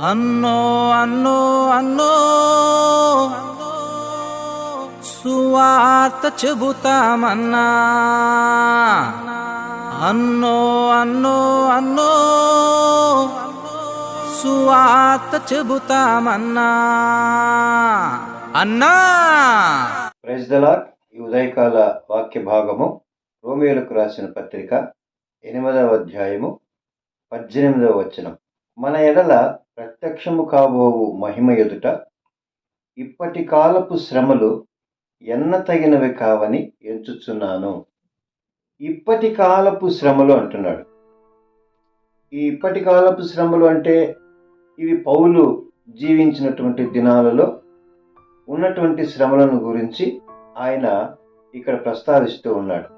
అన్నో అన్నో అన్నో సువార్త చెబుతామన్నా. అన్నో అన్నో అన్నో సువార్త చెబుతామన్నా. అన్నా! ప్రైజ్ ఈ ఉదయకాల వాక్య భాగము రోమియోలకు రాసిన పత్రిక ఎనిమిదవ అధ్యాయము పద్దెనిమిదవ వచనం. మన ఎడల ప్రత్యక్షము కాబోవు మహిమ ఎదుట ఇప్పటి కాలపు శ్రమలు ఎన్న తగినవి కావని ఎంచుచున్నాను. ఇప్పటి కాలపు శ్రమలు అంటున్నాడు. ఈ ఇప్పటి కాలపు శ్రమలు అంటే ఇవి పౌలు జీవించినటువంటి దినాలలో ఉన్నటువంటి శ్రమలను గురించి ఆయన ఇక్కడ ప్రస్తావిస్తూ ఉన్నాడు.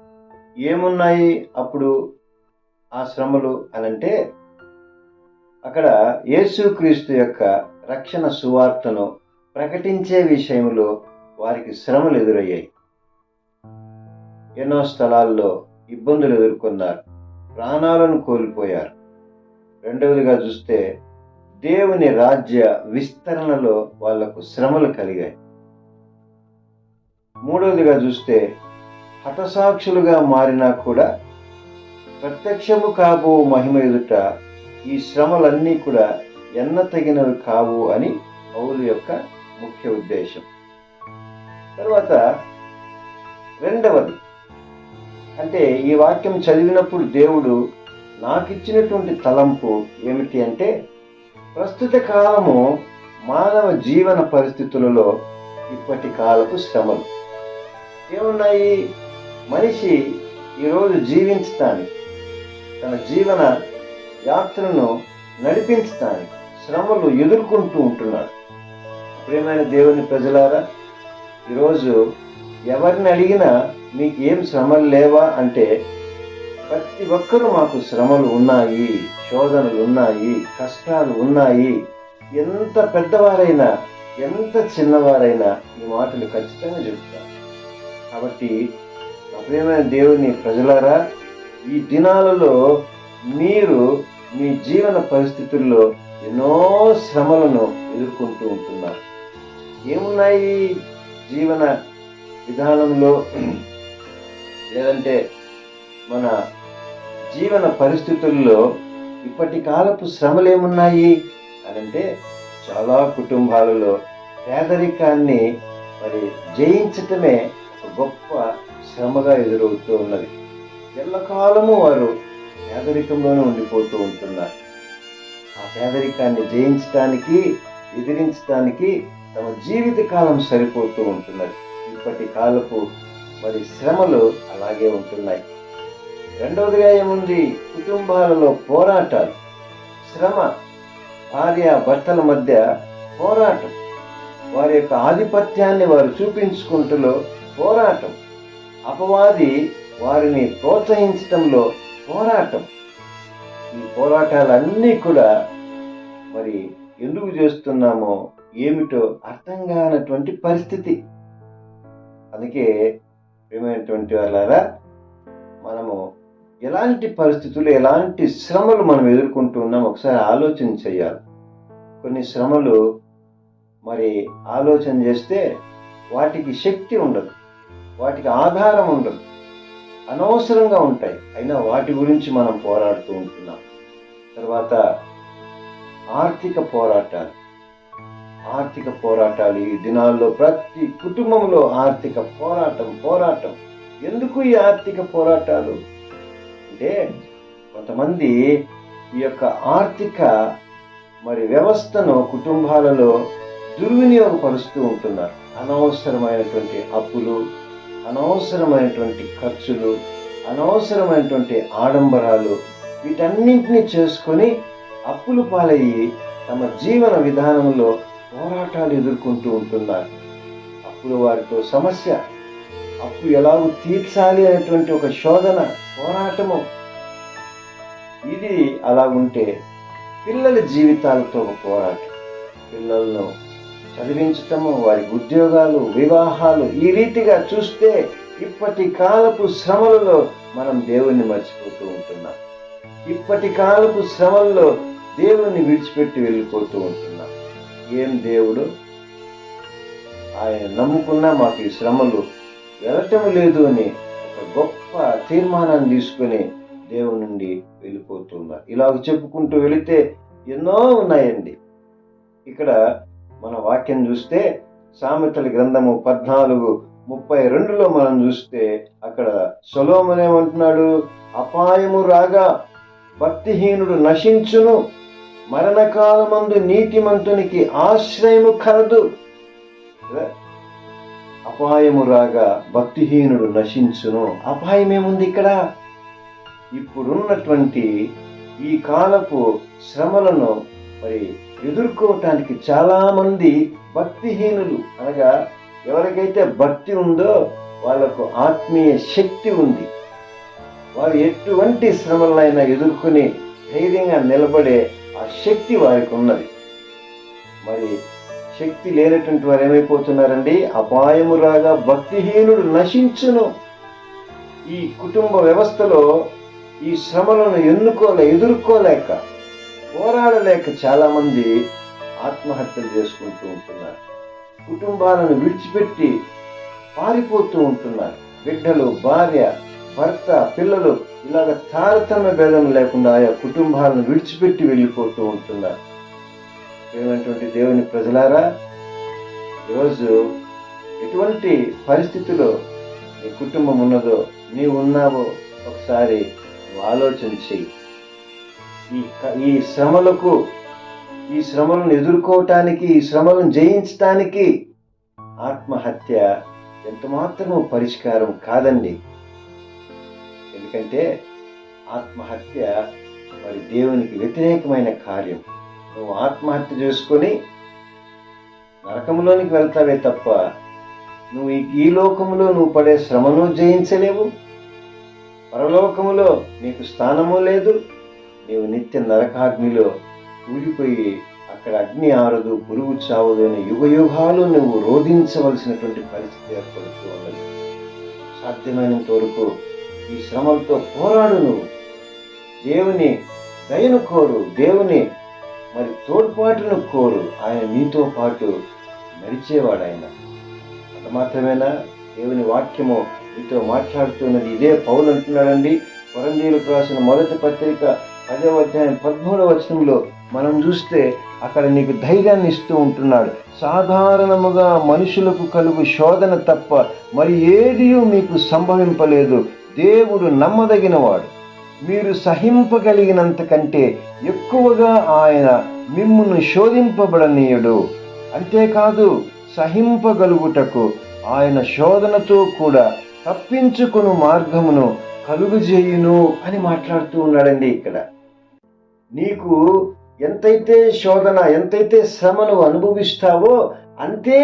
ఏమున్నాయి అప్పుడు ఆ శ్రమలు అనంటే అక్కడ యేసుక్రీస్తు యొక్క రక్షణ సువార్తను ప్రకటించే విషయంలో వారికి శ్రమలు ఎదురయ్యాయి. ఎన్నో స్థలాల్లో ఇబ్బందులు ఎదుర్కొన్నారు. ప్రాణాలను కోల్పోయారు. రెండవదిగా చూస్తే దేవుని రాజ్య విస్తరణలో వాళ్ళకు శ్రమలు కలిగాయి. మూడవదిగా చూస్తే హతసాక్షులుగా మారినా కూడా ప్రత్యక్షము కాబో మహిమ ఎదుట ఈ శ్రమలన్నీ కూడా ఎన్న తగినవి కావు అని పౌలు యొక్క ముఖ్య ఉద్దేశం. తర్వాత రెండవది అంటే ఈ వాక్యం చదివినప్పుడు దేవుడు నాకిచ్చినటువంటి తలంపు ఏమిటి అంటే ప్రస్తుత కాలము మానవ జీవన పరిస్థితులలో ఇప్పటి కాలపు శ్రమలు. ఏమున్నాయి? మనిషి ఈరోజు జీవించటానికి తన జీవన యాత్రను నడిపించడానికి శ్రమలు ఎదుర్కొంటూ ఉంటున్నాడు. ప్రియమైన దేవుని ప్రజలారా ఈరోజు ఎవరిని అడిగినా మీకు ఏం శ్రమలు లేవా అంటే ప్రతి ఒక్కరూ మాకు శ్రమలు ఉన్నాయి శోధనలు ఉన్నాయి కష్టాలు ఉన్నాయి. ఎంత పెద్దవారైనా ఎంత చిన్నవారైనా ఈ మాటలు ఖచ్చితంగా చెబుతారు. కాబట్టి అప్రియమైన దేవుని ప్రజలారా ఈ దినాలలో మీరు మీ జీవన పరిస్థితుల్లో ఎన్నో శ్రమలను ఎదుర్కొంటూ ఉంటున్నారు. ఏమున్నాయి జీవన విధానంలో? లేదంటే మన జీవన పరిస్థితుల్లో ఇప్పటి కాలపు శ్రమలు ఏమున్నాయి అంటే చాలా కుటుంబాలలో పేదరికాన్ని మరి జయించటమే గొప్ప శ్రమగా ఎదురవుతూ ఉన్నది. ఎల్లకాలము వారు పేదరికంలోనే ఉండిపోతూ ఉంటున్నారు. ఆ పేదరికాన్ని జయించడానికి ఎదిరించడానికి తమ జీవిత కాలం సరిపోతూ ఉంటున్నది. ఇప్పటి కాలపు మరి శ్రమలు అలాగే ఉంటున్నాయి. రెండవదిగా ఏముంది కుటుంబాలలో పోరాటాలు. శ్రమ భార్య భర్తల మధ్య పోరాటం. వారి యొక్క ఆధిపత్యాన్ని వారు చూపించుకుంటూ పోరాటం. అపవాది వారిని ప్రోత్సహించటంలో పోరాటం. ఈ పోరాటాలన్నీ కూడా మరి ఎందుకు చేస్తున్నామో ఏమిటో అర్థం కానటువంటి పరిస్థితి. అందుకే ప్రేమైనటువంటి వాళ్ళారా మనము ఎలాంటి పరిస్థితులు ఎలాంటి శ్రమలు మనం ఎదుర్కొంటూ ఉన్నాం ఒకసారి ఆలోచన చేయాలి. కొన్ని శ్రమలు మరి ఆలోచన చేస్తే వాటికి శక్తి ఉండదు. వాటికి ఆధారం ఉండదు. అనవసరంగా ఉంటాయి. అయినా వాటి గురించి మనం పోరాడుతూ ఉంటున్నాం. తర్వాత ఆర్థిక పోరాటాలు. ఆర్థిక పోరాటాలు ఈ దినాల్లో ప్రతి కుటుంబంలో ఆర్థిక పోరాటం పోరాటం. ఎందుకు ఈ ఆర్థిక పోరాటాలు? అంటే కొంతమంది ఈ యొక్క ఆర్థిక మరి వ్యవస్థను కుటుంబాలలో దుర్వినియోగపరుస్తూ ఉంటున్నారు. అనవసరమైనటువంటి అప్పులు అనవసరమైనటువంటి ఖర్చులు అనవసరమైనటువంటి ఆడంబరాలు వీటన్నింటినీ చేసుకొని అప్పులు పాలయ్యి తమ జీవన విధానంలో పోరాటాలు ఎదుర్కొంటూ ఉంటున్నారు. అప్పుడు వారితో సమస్య అప్పు ఎలాగో తీర్చాలి అనేటువంటి ఒక శోధన పోరాటము. ఇది అలా ఉంటే పిల్లల జీవితాలతో ఒక పోరాటం. పిల్లలను చదివించటము వారి ఉద్యోగాలు వివాహాలు ఈ రీతిగా చూస్తే ఇప్పటి కాలపు శ్రమలలో మనం దేవుణ్ణి మర్చిపోతూ ఉంటున్నాం. ఇప్పటి కాలపు శ్రమల్లో దేవుణ్ణి విడిచిపెట్టి వెళ్ళిపోతూ ఉంటున్నాం. ఏం దేవుడు? ఆయన నమ్ముకున్నా మాకు ఈ శ్రమలు వెళ్ళటం లేదు అని ఒక గొప్ప తీర్మానాన్ని తీసుకొని దేవుని నుండి వెళ్ళిపోతున్నారు. ఇలాగ చెప్పుకుంటూ వెళితే ఎన్నో ఉన్నాయండి. ఇక్కడ మన వాక్యం చూస్తే సామెతల గ్రంథము పద్నాలుగు ముప్పై రెండులో మనం చూస్తే అక్కడ సులోమనేమంటున్నాడు అపాయము రాగా భక్తిహీనుడు నశించును. మరణకాలమందు నీతిమంతునికి ఆశ్రయము కలదు. అపాయము రాగా భక్తిహీనుడు నశించును. అపాయం ఏముంది ఇక్కడ? ఇప్పుడున్నటువంటి ఈ కాలపు శ్రమలను మరి ఎదుర్కోవటానికి చాలామంది భక్తిహీనులు. అనగా ఎవరికైతే భక్తి ఉందో వాళ్ళకు ఆత్మీయ శక్తి ఉంది. వారు ఎటువంటి శ్రమలైనా ఎదుర్కొని ధైర్యంగా నిలబడే ఆ శక్తి వారికి ఉన్నది. మరి శక్తి లేనటువంటి వారు ఏమైపోతున్నారండి? అపాయము రాగా భక్తిహీనుడు నశించును. ఈ కుటుంబ వ్యవస్థలో ఈ శ్రమలను ఎన్నుకోలే ఎదుర్కోలేక పోరాడలేక చాలా మంది ఆత్మహత్యలు చేసుకుంటూ ఉంటున్నారు. కుటుంబాలను విడిచిపెట్టి పారిపోతూ ఉంటున్నారు. బిడ్డలు భార్య భర్త పిల్లలు ఇలాగ తారతమ్య భేదం లేకుండా ఆయా కుటుంబాలను విడిచిపెట్టి వెళ్ళిపోతూ ఉంటున్నారు. ఏమైనటువంటి దేవుని ప్రజలారా ఈరోజు ఎటువంటి పరిస్థితిలో నీ కుటుంబం ఉన్నదో నీవు ఉన్నావో ఒకసారి ఆలోచన చెయ్యి ఈ ఈ శ్రమలకు ఈ శ్రమలను ఎదుర్కోవటానికి ఈ శ్రమలను జయించటానికి ఆత్మహత్య ఎంతమాత్రము పరిష్కారం కాదండి. ఎందుకంటే ఆత్మహత్య మరి దేవునికి వ్యతిరేకమైన కార్యం. నువ్వు ఆత్మహత్య చేసుకొని నరకంలోనికి వెళ్తావే తప్ప నువ్వు ఈ- ఈ లోకములో నువ్వు పడే శ్రమను జయించలేవు. పరలోకములో నీకు స్థానము లేదు. నీవు నిత్య నరకాగ్నిలో కూలిపోయి అక్కడ అగ్ని ఆరదు పురుగు చావదు అని యుగయుగాలు నువ్వు రోధించవలసినటువంటి పరిస్థితి ఏర్పడుతూ ఉన్నది. సాధ్యమైనంత వరకు ఈ శ్రమలతో పోరాడు నువ్వు. దేవుని దయను కోరు దేవుని మరి తోడ్పాటును కోరు. ఆయన నీతో పాటు నడిచేవాడు ఆయన అంత మాత్రమేనా? దేవుని వాక్యము నీతో మాట్లాడుతున్నది ఇదే పౌలు అంటున్నాడండి. కొరందీలకు రాసిన మొదటి పత్రిక పదవ అధ్యాయం పదమూడవ వచనంలో మనం చూస్తే అక్కడ నీకు ధైర్యాన్ని ఇస్తూ ఉంటున్నాడు. సాధారణముగా మనుషులకు కలుగు శోధన తప్ప మరి ఏది మీకు సంభవింపలేదు. దేవుడు నమ్మదగినవాడు. మీరు సహింపగలిగినంత కంటే ఎక్కువగా ఆయన మిమ్మును శోధింపబడనీయుడు. అంతేకాదు సహింపగలుగుటకు ఆయన శోధనతో కూడా తప్పించుకుని మార్గమును కలుగజేయును అని మాట్లాడుతూ ఉన్నాడండి ఇక్కడ. నీకు ఎంతైతే శోధన ఎంతైతే శ్రమను అనుభవిస్తావో అంతే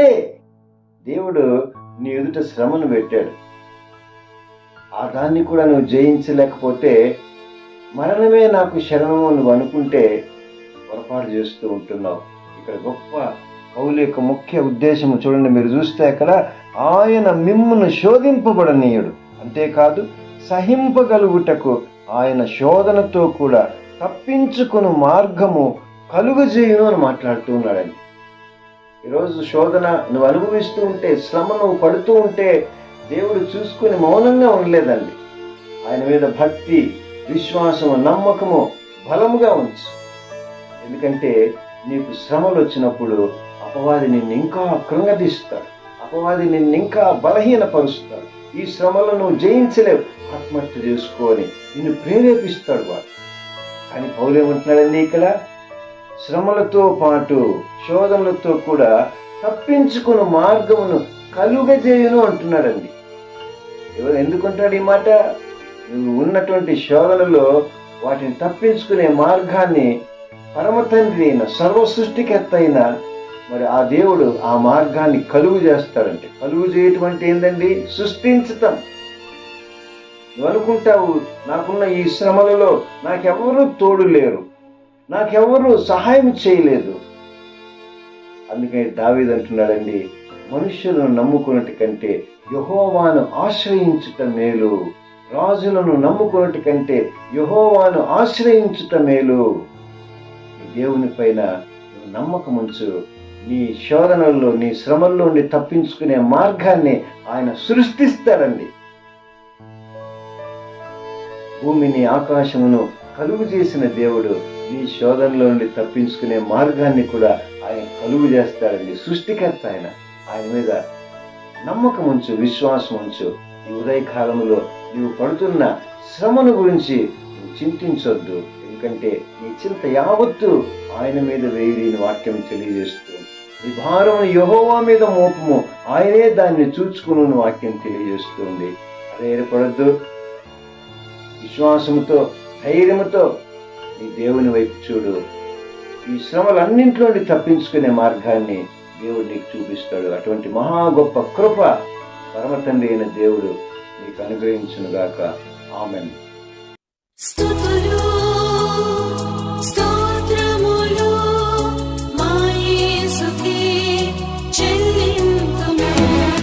దేవుడు నీ ఎదుట శ్రమను పెట్టాడు. ఆ దాన్ని కూడా నువ్వు జయించలేకపోతే మరణమే నాకు శరణము నువ్వు అనుకుంటే పొరపాటు చేస్తూ ఉంటున్నావు. ఇక్కడ గొప్ప పౌలు యొక్క ముఖ్య ఉద్దేశము చూడండి మీరు చూస్తే అక్కడ ఆయన మిమ్మును శోధింపబడనీయుడు. అంతేకాదు సహింపగలుగుటకు ఆయన శోధనతో కూడా తప్పించుకుని మార్గము కలుగజేయును అని మాట్లాడుతూ ఉన్నాడండి. ఈరోజు శోధన నువ్వు అనుభవిస్తూ ఉంటే శ్రమ నువ్వు పడుతూ ఉంటే దేవుడు చూసుకుని మౌనంగా ఉండలేదండి. ఆయన మీద భక్తి విశ్వాసము నమ్మకము బలముగా ఉంచు. ఎందుకంటే నీకు శ్రమలు వచ్చినప్పుడు అపవాది నిన్ను ఇంకా కృంగదీస్తాడు అపవాది నిన్ను ఇంకా బలహీనపరుస్తాడు ఈ శ్రమలను నువ్వు జయించలేవు. ఆత్మహత్య చేసుకొని నిన్ను ప్రేరేపిస్తాడు వాడు. అని పౌలేమంటున్నాడండి ఇక్కడ? శ్రమలతో పాటు శోధనలతో కూడా తప్పించుకున్న మార్గమును కలుగజేయును అంటున్నాడండి. ఎవరు ఎందుకుంటాడు ఈ మాట? ఉన్నటువంటి శోధనలో వాటిని తప్పించుకునే మార్గాన్ని పరమ తండ్రి అయిన సర్వ సృష్టికెత్తైన మరి ఆ దేవుడు ఆ మార్గాన్ని కలుగు చేస్తాడంటే. కలుగు చేయటం అంటే ఏంటండి సృష్టించటం. నువ్వు అనుకుంటావు నాకున్న ఈ శ్రమలలో నాకెవరూ తోడు లేరు. నాకెవరూ సహాయం చేయలేదు. అందుకని దావీద్ అంటున్నాడండి మనుషులను నమ్ముకున్నట్టు కంటే యహోవాను ఆశ్రయించుట మేలు. రాజులను నమ్ముకున్నట్టు కంటే యహోవాను ఆశ్రయించుట మేలు. దేవుని పైన నమ్మకం ఉంచు. నీ శోధనల్లో నీ శ్రమల్లో ఉండి తప్పించుకునే మార్గాన్ని ఆయన సృష్టిస్తాడండి. భూమిని ఆకాశమును కలుగు చేసిన దేవుడు నీ శోధనలో నుండి తప్పించుకునే మార్గాన్ని కూడా ఆయన కలుగు చేస్తాడండి. సృష్టికర్త ఆయన. ఆయన మీద నమ్మకం ఉంచు విశ్వాసం ఉంచు. ఈ ఉదయకాలంలో నీవు పడుతున్న శ్రమను గురించి నువ్వు చింతించొద్దు. ఎందుకంటే నీ చింత యావత్తు ఆయన మీద వేయి వాక్యం తెలియజేస్తూ నీ భారం యహోవా మీద మోపము ఆయనే దాన్ని చూచుకును వాక్యం తెలియజేస్తుంది. అదే ఏర్పడద్దు. విశ్వాసముతో ధైర్యముతో నీ దేవుని వైపు చూడు. ఈ శ్రమలన్నింటిలోని తప్పించుకునే మార్గాన్ని దేవుడు నీకు చూపిస్తాడు. అటువంటి మహా గొప్ప కృప పరమతండ్రి అయిన దేవుడు నీకు అనుగ్రహించునుగాక. ఆమెన్. స్తుతులు